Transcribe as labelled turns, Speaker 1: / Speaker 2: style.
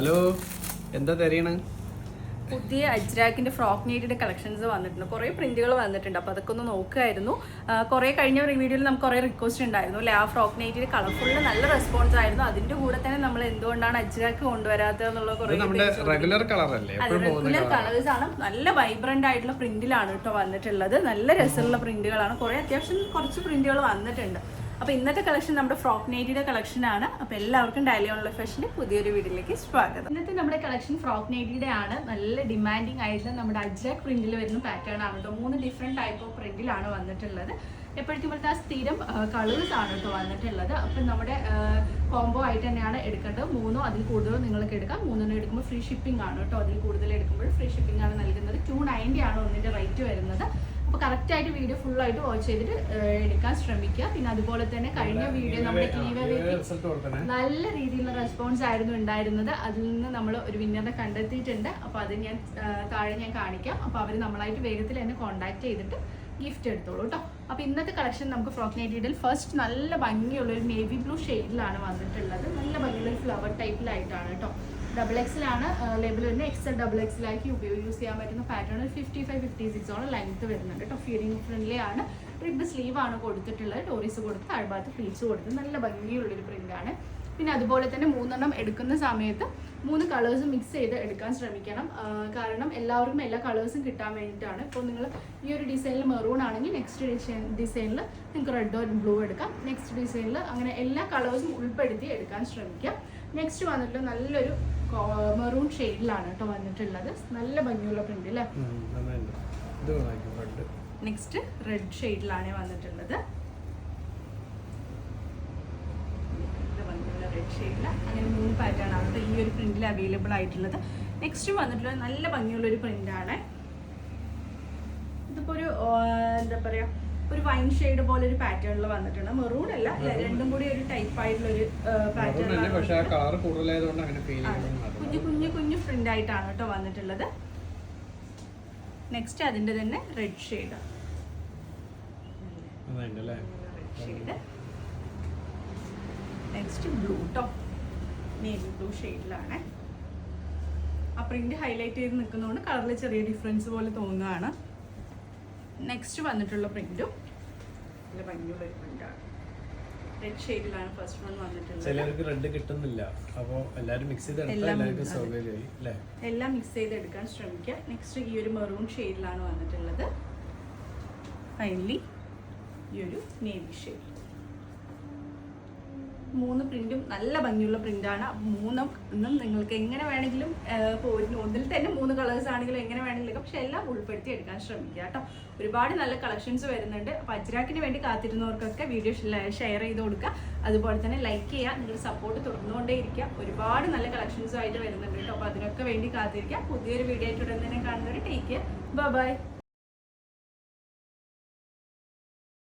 Speaker 1: Hello എന്താ തരയണ?
Speaker 2: പുതിയ അജ്രാക്കിന്റെ frock നെയ്റ്റഡ് collections വന്നിട്ടുണ്ട്. കുറേ പ്രിന്റുകൾ വന്നിട്ടുണ്ട്. അപ്പൊ അതൊക്കെ ഒന്ന് നോക്കുമായിരുന്നു കുറേ കഴിഞ്ഞ വീഡിയോയിൽ നമുക്ക് കുറേ റിക്വസ്റ്റ് ഉണ്ടായിരുന്നു. അല്ലെ ആ ഫ്രോക്ക് നൈറ്റിയുടെ കളർഫുള്ള നല്ല റെസ്പോൺസ് ആയിരുന്നു. അതിന്റെ കൂടെ തന്നെ നമ്മൾ എന്തുകൊണ്ടാണ് അജ്രാക്ക് കൊണ്ടുവരാത്തത് എന്നുള്ള കുറേ
Speaker 1: റെഗുലർ
Speaker 2: കളേഴ്സ് ആണ്. നല്ല വൈബ്രന്റ് ആയിട്ടുള്ള പ്രിന്റിലാണ് കേട്ടോ വന്നിട്ടുള്ളത്. നല്ല രസമുള്ള പ്രിന്റുകളാണ് കുറെ അത്യാവശ്യം കുറച്ച് പ്രിന്റുകൾ വന്നിട്ടുണ്ട്. അപ്പൊ ഇന്നത്തെ കളക്ഷൻ നമ്മുടെ ഫ്രോക്ക് നൈറ്റിയുടെ ആണ്. അപ്പൊ എല്ലാവർക്കും ഡയലി ഓൺലൈൻ ഫാഷന്റെ പുതിയൊരു വീഡിയോയിലേക്ക് സ്വാഗതം. ഇന്നത്തെ നമ്മുടെ കളക്ഷൻ ഫ്രോക്ക് നൈറ്റിയുടെ ആണ്. നല്ല ഡിമാൻഡിങ് ആയിട്ടുള്ള നമ്മുടെ അജ്രാക് പ്രിന്റിൽ വരുന്ന പാറ്റേൺ ആണ് കേട്ടോ മൂന്ന് ഡിഫറെന്റ് ടൈപ്പ് ഓഫ് പ്രിന്റിലാണ് വന്നിട്ടുള്ളത്. എപ്പോഴത്തേക്കും പോലത്തെ ആ സ്ഥിരം കളേഴ്സ് ആണ് കേട്ടോ വന്നിട്ടുള്ളത്. അപ്പം നമ്മുടെ കോംബോ ആയിട്ട് തന്നെയാണ് എടുക്കേണ്ടത്. മൂന്നോ അതിൽ കൂടുതലോ നിങ്ങൾക്ക് എടുക്കാം. മൂന്നെണ്ണം എടുക്കുമ്പോൾ ഫ്രീ ഷിപ്പിംഗ് ആണ് കേട്ടോ അതിൽ കൂടുതൽ എടുക്കുമ്പോൾ ഫ്രീ ഷിപ്പിംഗ് ആണ് നൽകുന്നത്. ടു നയന്റി ആണ് ഒന്നിന്റെ റേറ്റ് വരുന്നത്. അപ്പോൾ കറക്റ്റ് ആയിട്ട് വീഡിയോ ഫുൾ ആയിട്ട് വാച്ച് ചെയ്തിട്ട് എടുക്കാൻ ശ്രമിക്കുക. പിന്നെ അതുപോലെ തന്നെ കഴിഞ്ഞ വീഡിയോ നമ്മുടെ നല്ല രീതിയിലുള്ള റെസ്പോൺസ് ആയിരുന്നു ഉണ്ടായിരുന്നത്. അതിൽ നിന്ന് നമ്മൾ ഒരു വിന്നറിനെ കണ്ടെത്തിയിട്ടുണ്ട്. അപ്പോൾ അത് ഞാൻ താഴെ ഞാൻ കാണിക്കാം. അപ്പോൾ അവർ നമ്മളായിട്ട് വേഗത്തിൽ എന്നെ കോൺടാക്ട് ചെയ്തിട്ട് ഗിഫ്റ്റ് എടുത്തോളൂ കേട്ടോ അപ്പോൾ ഇന്നത്തെ കളക്ഷൻ നമുക്ക് ഫ്രോക്ക് നൈറ്റിയിൽ ഫസ്റ്റ് നല്ല ഭംഗിയുള്ള ഒരു നേവി ബ്ലൂ ഷെയ്ഡിലാണ് വന്നിട്ടുള്ളത്. നല്ല ഭംഗിയുള്ള ഒരു ഫ്ലവർ ടൈപ്പിലായിട്ടാണ് കേട്ടോ ഡബിൾ എക്സിലാണ് ലേബിൾ വരുന്നത്. എക്സൽ ഡബിൾ എക്സിലാക്കി യൂസ് ചെയ്യാൻ പറ്റുന്ന പാറ്റേൺ ഫിഫ്റ്റി ഫൈവ് ഫിഫ്റ്റി സിക്സോളം ലെങ്ത് വരുന്നുണ്ട് കേട്ടോ. ഫീഡിങ് ഫ്രണ്ട്ലി ആണ്. റിബ് സ്ലീവ് ആണ് കൊടുത്തിട്ടുള്ളത്. ടോറീസ് കൊടുത്ത് അഴുഭാഗത്ത് ഫ്ലീറ്റ്സ് കൊടുത്ത് നല്ല ഭംഗിയുള്ളൊരു ആണ്. പിന്നെ അതുപോലെ തന്നെ മൂന്നെണ്ണം എടുക്കുന്ന സമയത്ത് മൂന്ന് കളേഴ്സ് മിക്സ് ചെയ്ത് എടുക്കാൻ ശ്രമിക്കണം. കാരണം എല്ലാവർക്കും എല്ലാ കളേഴ്സും കിട്ടാൻ വേണ്ടിയിട്ടാണ്. ഇപ്പോൾ നിങ്ങൾ ഈ ഒരു ഡിസൈനിൽ മെറൂൺ ആണെങ്കിൽ നെക്സ്റ്റ് ഡിസൈൻ ഡിസൈനിൽ നിങ്ങൾക്ക് റെഡ് ഓർ ബ്ലൂ എടുക്കാം. നെക്സ്റ്റ് ഡിസൈനിൽ അങ്ങനെ എല്ലാ കളേഴ്സും ഉൾപ്പെടുത്തി എടുക്കാൻ ശ്രമിക്കാം. നെക്സ്റ്റ് വന്നിട്ട് നല്ലൊരു മെറൂൺ ഷെയ്ഡിലാണ് കേട്ടോ വന്നിട്ടുള്ളത്. നല്ല ഭംഗിയുള്ള പ്രിന്റ് അല്ലേ നെക്സ്റ്റ് റെഡ് ഷെയ്ഡിലാണ് വന്നിട്ടുള്ളത്. റെഡ് ഷെയ്ഡിൽ അങ്ങനെ മൂന്ന് പാറ്റേൺ ആണ് ഈ ഒരു പ്രിന്റിൽ അവൈലബിൾ ആയിട്ടുള്ളത്. നെക്സ്റ്റ് വന്നിട്ടുള്ള നല്ല ഭംഗിയുള്ള ഒരു പ്രിന്റ് ആണ്. ഇതിപ്പോ ഒരു എന്താ പറയാ ഒരു വൈൻ ഷെയ്ഡ് പോലെ ഒരു പാറ്റേണിൽ വന്നിട്ടുണ്ട്. മെറൂൺ അല്ല രണ്ടും കൂടി ഒരു ടൈപ്പ് ആയിട്ടുള്ള ഒരു പാറ്റേൺ. കുഞ്ഞു കുഞ്ഞു കുഞ്ഞു പ്രിന്റ് ആയിട്ടാണ് കേട്ടോ വന്നിട്ടുള്ളത്. നെക്സ്റ്റ് അതിന്റെ തന്നെ red shade next blue top navy blue ഷെയ്ഡിലാണ് ആ പ്രിന്റ് ഹൈലൈറ്റ് ചെയ്ത് നിൽക്കുന്നതുകൊണ്ട് കളറിൽ ചെറിയ ഡിഫറൻസ് പോലെ തോന്നുകയാണ്. നെക്സ്റ്റ് വന്നിട്ടുള്ള പ്രിന്റും നല്ല ഭംഗിയുള്ള ഒരു പ്രിന്റാണ്. റെഡ് ഷെയ്ഡിലാണ് ഫസ്റ്റ് വൺ വന്നിട്ടുള്ളത്.
Speaker 1: ചിലർക്ക് റെഡ് കിട്ടുന്നില്ല. അപ്പോൾ എല്ലാവരും മിക്സ് ചെയ്ത് എല്ലാവർക്കും
Speaker 2: അതെ.
Speaker 1: സൗകര്യമായി അല്ലേ?
Speaker 2: എല്ലാം മിക്സ് ചെയ്ത് എടുക്കാൻ ശ്രമിക്കുക നെക്സ്റ്റ് ഈ ഒരു മെറൂൺ ഷെയ്ഡിലാണ് വന്നിട്ടുള്ളത്. ഫൈനലി ഈ ഒരു നേവി ഷെയ്ഡ് മൂന്ന് പ്രിന്റും നല്ല ഭംഗിയുള്ള പ്രിന്റാണ്. മൂന്നും നിങ്ങൾക്ക് എങ്ങനെ വേണമെങ്കിലും ഇപ്പോൾ ഒന്നിൽ തന്നെ മൂന്ന് കളേഴ്സ് ആണെങ്കിലും എങ്ങനെ വേണമെങ്കിലും പക്ഷെ എല്ലാം ഉൾപ്പെടുത്തി എടുക്കാൻ ശ്രമിക്കുക കേട്ടോ. ഒരുപാട് നല്ല കളക്ഷൻസ് വരുന്നുണ്ട്. അപ്പൊ അജ്രാക്കിന് വേണ്ടി കാത്തിരുന്നവർക്കൊക്കെ വീഡിയോ ഷെയർ ചെയ്ത് കൊടുക്കുക. അതുപോലെ തന്നെ ലൈക്ക് ചെയ്യുക. നിങ്ങൾ സപ്പോർട്ട് തുടർന്നുകൊണ്ടേ ഇരിക്കുക ഒരുപാട് നല്ല കളക്ഷൻസും ആയിട്ട് വരുന്നുണ്ട് കേട്ടോ. അപ്പൊ അതിനൊക്കെ വേണ്ടി കാത്തിരിക്കുക. പുതിയൊരു വീഡിയോ ആയിട്ട് ഉടൻ തന്നെ കാണുന്നവർ ടേക്ക് കെയർ ബൈ